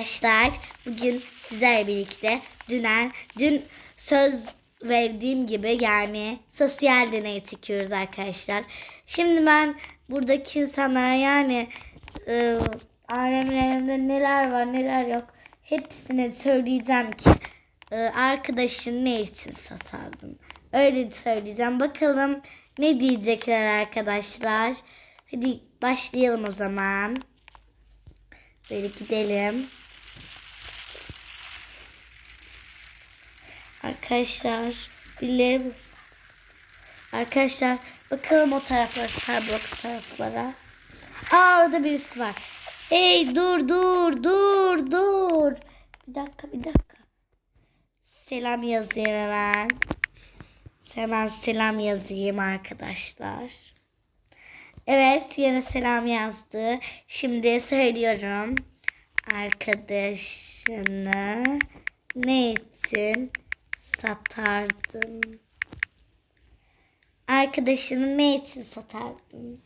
Arkadaşlar bugün sizlerle birlikte dünen dün söz verdiğim gibi yani sosyal deney çekiyoruz arkadaşlar. Şimdi ben buradaki insanlara yani e, alemlerinde neler var neler yok hepsine söyleyeceğim ki e, arkadaşın ne için satardın. Öyle söyleyeceğim. Bakalım ne diyecekler arkadaşlar. Hadi başlayalım o zaman. Böyle gidelim. Arkadaşlar birileri Arkadaşlar bakalım o taraflara Starbucks taraflara. Aa orada birisi var. Hey dur dur dur dur. Bir dakika bir dakika. Selam yazayım hemen. Hemen selam yazayım arkadaşlar. Evet yine selam yazdı. Şimdi söylüyorum. Arkadaşını ne için satardın? Arkadaşını ne için satardın?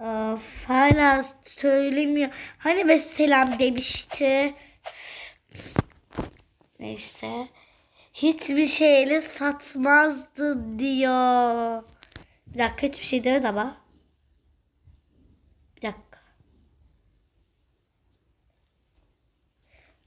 Of, hala söylemiyor. Hani ve selam demişti. Neyse. Hiçbir şeyle satmazdı diyor. Bir dakika hiçbir şey demedi ama. Bir dakika.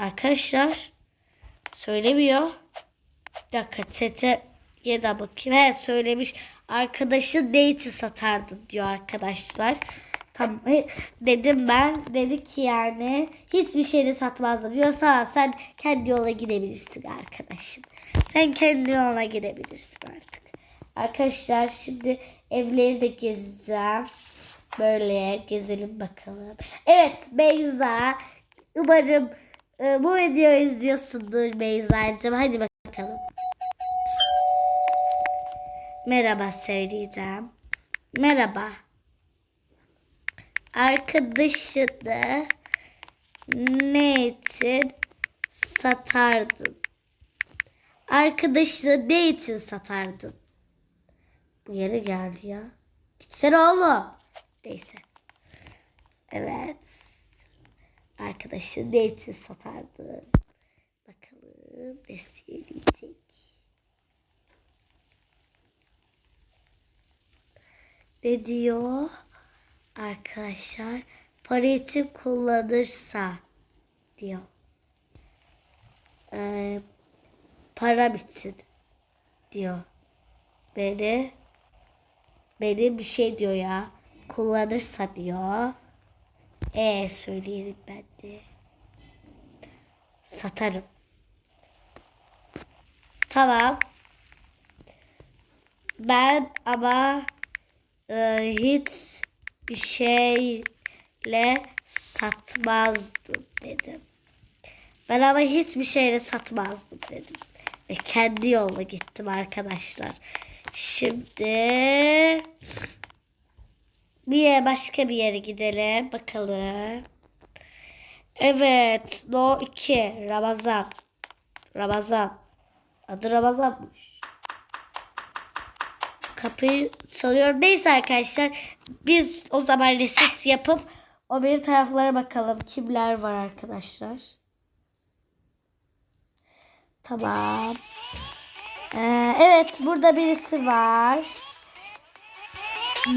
Arkadaşlar söylemiyor. Bir dakika çeteye de bakayım. He söylemiş. Arkadaşı date'i satardı diyor arkadaşlar. Tam dedim ben. Dedi ki yani hiçbir şeyini satmazdım diyorsa sen kendi yola gidebilirsin arkadaşım. Sen kendi yoluna gidebilirsin artık. Arkadaşlar şimdi evleri de gezeceğim. Böyle gezelim bakalım. Evet Beyza. Umarım e, bu videoyu izliyorsundur Beyza'cığım. Hadi bakalım. Merhaba söyleyeceğim. Merhaba. Arkadaşını ne için satardın? Arkadaşını ne için satardın? Bu yere geldi ya. Gitsene oğlum. Neyse. Evet. Arkadaşı ne için satardın? Bakalım ne söyleyecek. Ne diyor? Arkadaşlar para için kullanırsa diyor. Ee, para için diyor. Beni beni bir şey diyor ya. Kullanırsa diyor. E söyleyelim ben de. Satarım. Tamam. Ben ama e, hiç bir şeyle satmazdım dedim. Ben ama hiçbir şeyle satmazdım dedim. Ve kendi yoluma gittim arkadaşlar. Şimdi bir yere başka bir yere gidelim. Bakalım. Evet. No 2. Ramazan. Ramazan. Adı Ramazan'mış. Kapıyı çalıyorum. Neyse arkadaşlar. Biz o zaman reset yapıp o bir taraflara bakalım. Kimler var arkadaşlar. Tamam. Ee, evet burada birisi var.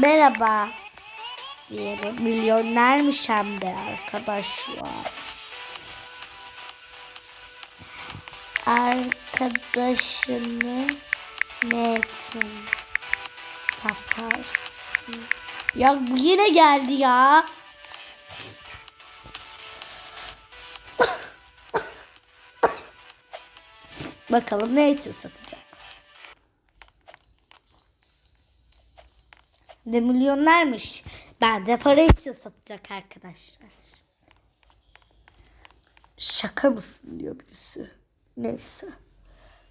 Merhaba. Diyelim. Milyonermiş hem de arkadaşlar. Arkadaşını ne için satarsın? Ya bu yine geldi ya. Bakalım ne için satacak. Ne milyonlarmış. Bence para için satacak arkadaşlar. Şaka mısın diyor birisi. Neyse.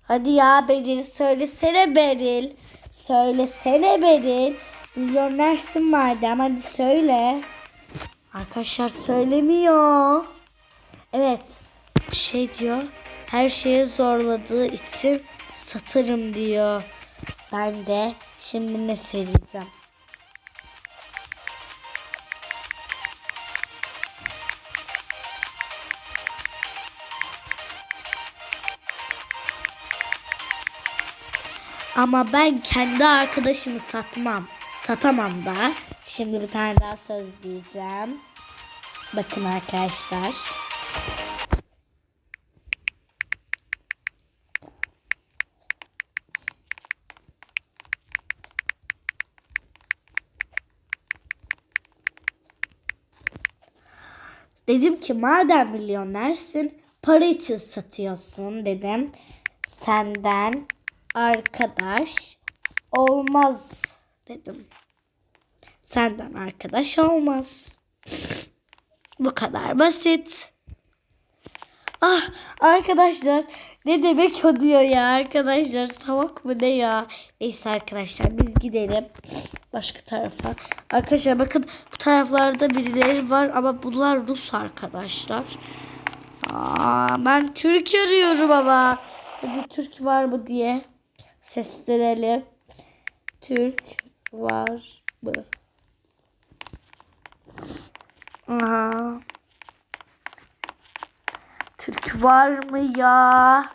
Hadi ya Beril söylesene Beril. Söylesene Beril. Milyonersin madem hadi söyle. Arkadaşlar söylemiyor. Evet. Bir şey diyor. Her şeye zorladığı için satarım diyor. Ben de şimdi ne söyleyeceğim. Ama ben kendi arkadaşımı satmam. Satamam da. Şimdi bir tane daha söz diyeceğim. Bakın arkadaşlar. Dedim ki madem milyonersin para için satıyorsun dedim. Senden arkadaş olmaz dedim. Senden arkadaş olmaz. Bu kadar basit. Ah arkadaşlar ne demek o diyor ya arkadaşlar salak mı ne ya. Neyse arkadaşlar biz gidelim başka tarafa. Arkadaşlar bakın bu taraflarda birileri var ama bunlar Rus arkadaşlar. Aa, ben Türk arıyorum ama. Hadi Türk var mı diye seslenelim. Türk var mı? Aha. Türk var mı ya?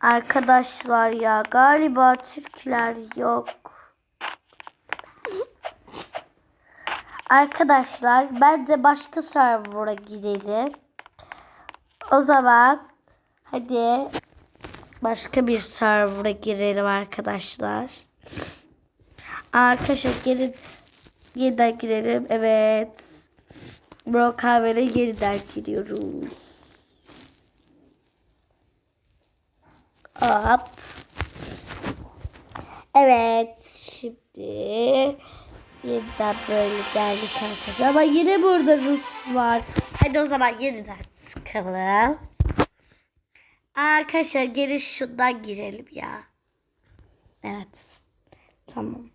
Arkadaşlar ya galiba Türkler yok. Arkadaşlar bence başka server'a girelim. O zaman hadi başka bir server'a girelim arkadaşlar. Arkadaşlar gelin yeniden girelim. Evet. Bro kahvere yeniden giriyoruz. Hop. Evet. Şimdi yeniden böyle geldik arkadaşlar. Ama yine burada Rus var. Hadi o zaman yeniden sıkalım. Arkadaşlar gelin şundan girelim ya. Evet. Tamam.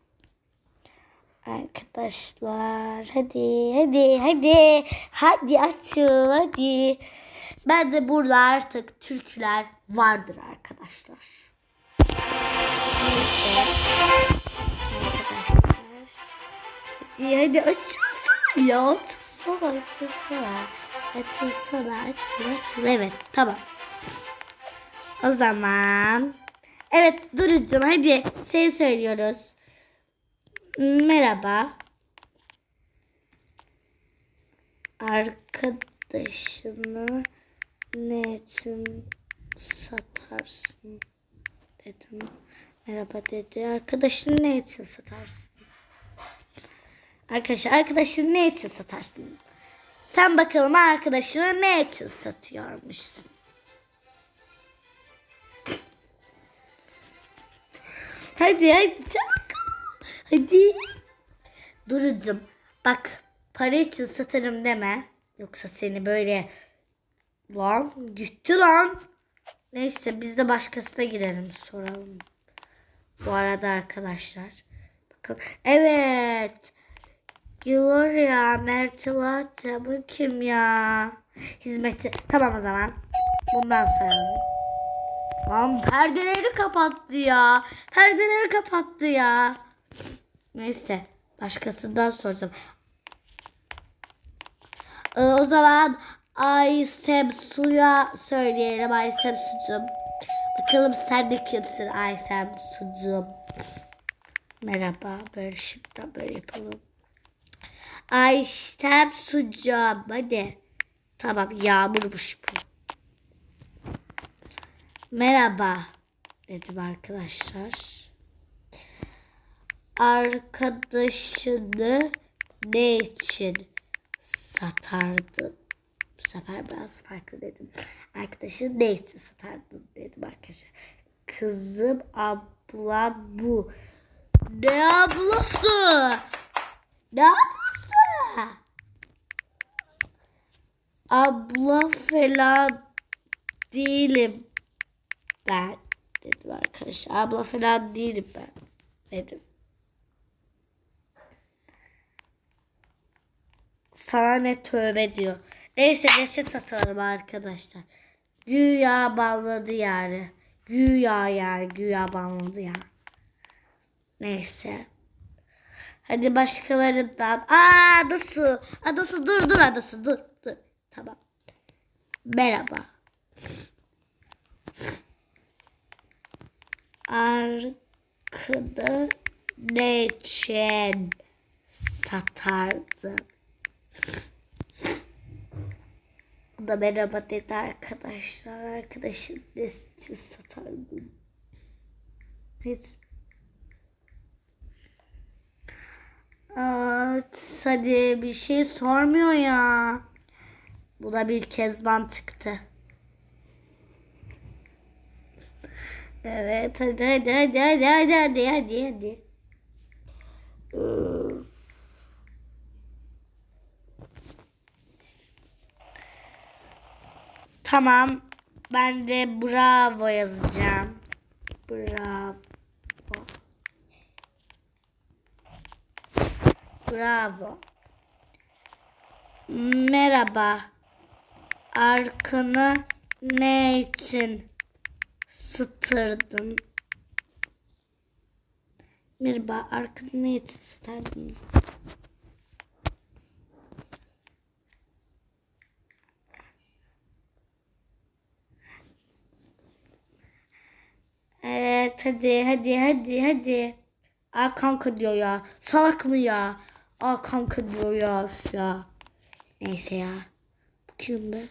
Arkadaşlar hadi hadi hadi hadi açıl hadi. Bence burada artık Türkler vardır arkadaşlar. Neyse. Arkadaşlar. Hadi hadi açılsana ya açılsana açılsana. Açılsana açıl açıl evet tamam. O zaman. Evet Duru'cum hadi seni söylüyoruz. Merhaba. Arkadaşını ne için satarsın dedim. Merhaba dedi. Arkadaşını ne için satarsın? Arkadaşlar arkadaşını ne için satarsın? Sen bakalım arkadaşını ne için satıyormuşsun? Hadi hadi çabuk. Hadi. Durucum bak para için satarım deme. Yoksa seni böyle lan gitti lan. Neyse biz de başkasına gidelim soralım. Bu arada arkadaşlar. Bakın evet. Geliyor ya Mert'e bu kim ya? Hizmeti. Tamam o zaman. Bundan soralım. Lan perdeleri kapattı ya. Perdeleri kapattı ya. Neyse. Başkasından soracağım. Ee, o zaman Aysem Su'ya söyleyelim Aysem Su'cum. Bakalım sen de kimsin Aysem Su'cum. Merhaba. Böyle şimdiden böyle yapalım. Aysem Su'cum. Hadi. Tamam yağmurmuş bu. Merhaba dedim arkadaşlar. Arkadaşını ne için satardın? Bu sefer biraz farklı dedim. Arkadaşını ne için satardın dedim arkadaşlar. Kızım ablam bu. Ne ablası? Ne ablası? Abla falan değilim ben dedim arkadaşlar. Abla falan değilim ben dedim. Sana ne tövbe diyor. Neyse reset atalım arkadaşlar. Güya banladı yani. Güya yani güya banladı ya. Neyse. Hadi başkalarından. Aa Adasu. Adasu dur dur Adasu dur dur. Tamam. Merhaba. Arkını ne için satardın? Bu da merhaba dedi arkadaşlar. Arkadaşın ne için satardın? Hiç Evet, hadi bir şey sormuyor ya. Bu da bir kezban çıktı. Evet hadi hadi hadi hadi hadi hadi hadi hadi. Tamam. Ben de bravo yazacağım. Bravo. Bravo. Merhaba. Arkanı ne için sıtırdın? Merhaba. Arkanı ne için sıtırdın? Evet hadi hadi hadi hadi. Aa kanka diyor ya. Salak mı ya? Aa kanka diyor ya. Ya. Neyse ya. Bu kim be?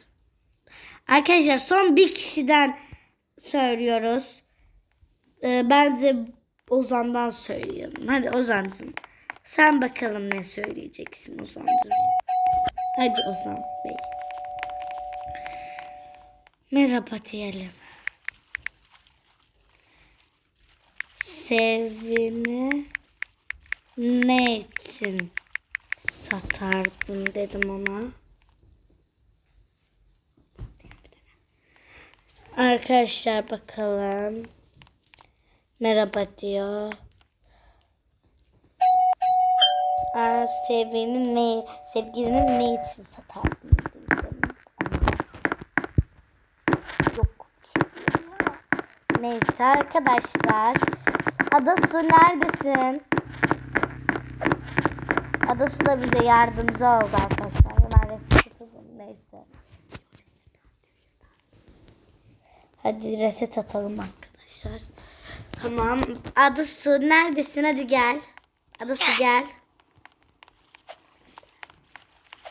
Arkadaşlar son bir kişiden söylüyoruz. Ee, bence Ozan'dan söyleyelim. Hadi Ozan'cığım. Sen bakalım ne söyleyeceksin Ozan'cığım. Hadi Ozan Bey. Merhaba diyelim. Sevini ne için satardın dedim ona. Arkadaşlar bakalım. Merhaba diyor. Aa, sevgilini ne, sevgilini ne için dedim. Yok. Neyse arkadaşlar. Adası neredesin? Adası da bize yardımcı oldu arkadaşlar. Hemen reset atalım. Neyse. Hadi reset atalım arkadaşlar. Tamam. Adası neredesin? Hadi gel. Adası gel.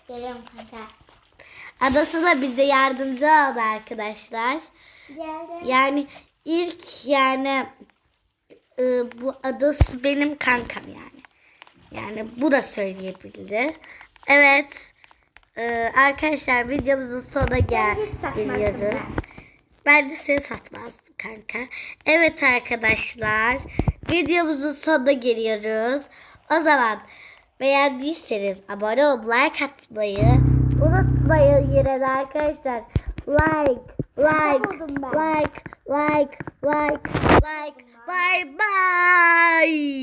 Geliyorum kanka. Adası da bize yardımcı oldu arkadaşlar. Geldim. Yani ilk yani e, bu adası benim kankam yani. Yani bu da söyleyebildi. Evet. e, arkadaşlar videomuzun sonuna gel geliyoruz. Ben. De seni satmazdım kanka. Evet arkadaşlar. Videomuzun sonuna geliyoruz. O zaman beğendiyseniz abone olup like atmayı unutmayın yine de arkadaşlar. Like, like, like, like, like, like. Bye bye.